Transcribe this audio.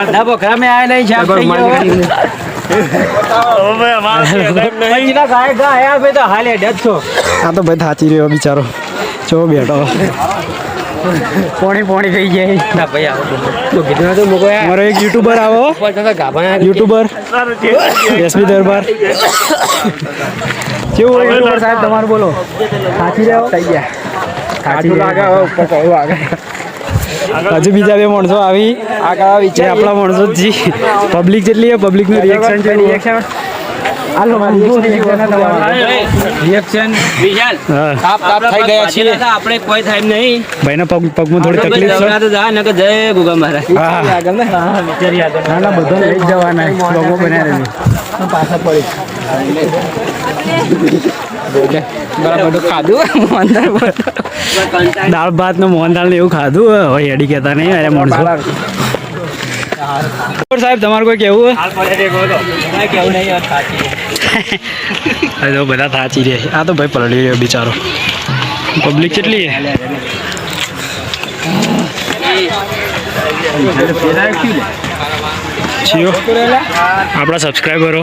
ના બકરા મેં આયા નહીં છાપ થઈ ગયો પછી ના ગાય ગાય આયા ભાઈ તો હાલે ડચો આ તો ભાઈ થાચી રહ્યો બિચારો. જો બેઠો. પોણી પોણી થઈ જાય. ના ભાઈ આવો તો. કીધું તો મોકો યાર અમારો એક યુટ્યુબર આવો. YouTuber SP Darbar. કેવું હોય યુટ્યુબર સાહેબ તમારું બોલો? થાચી રહ્યો થઈ ગયા. થાચી લાગે ઉપર કહું આગળ હજુ બીજા બે માણસો આવી આગળ વિચાર આપણા માણસો જી પબ્લિક જેટલી પબ્લિકનું રિએક્શન છે. રિએક્શન હાલો રિએક્શન વિશાલ તાપ તાપ થઈ ગયા છીએ. આપણે કોઈ થાય નહીં. ભાઈના પગ પગમાં થોડી તકલીફ છે. તો જા નકર જય ગુગા મહારાજ. હા ના? ના બધા લઈ જવાના. લોગો બનાવી બરાબર ખાધું દાળ ભાત ને મોહન દાળ ને એવું ખાધું હવે એડી કહેતા નહીં અરે માણસો સાહેબ, તમારું કોઈ કેવું? સાચી બધા થાચી રહે આ તો ભાઈ પલળી રહ્યો બિચારો. પબ્લિક કેટલી આપણા સબસ્ક્રાઈબરો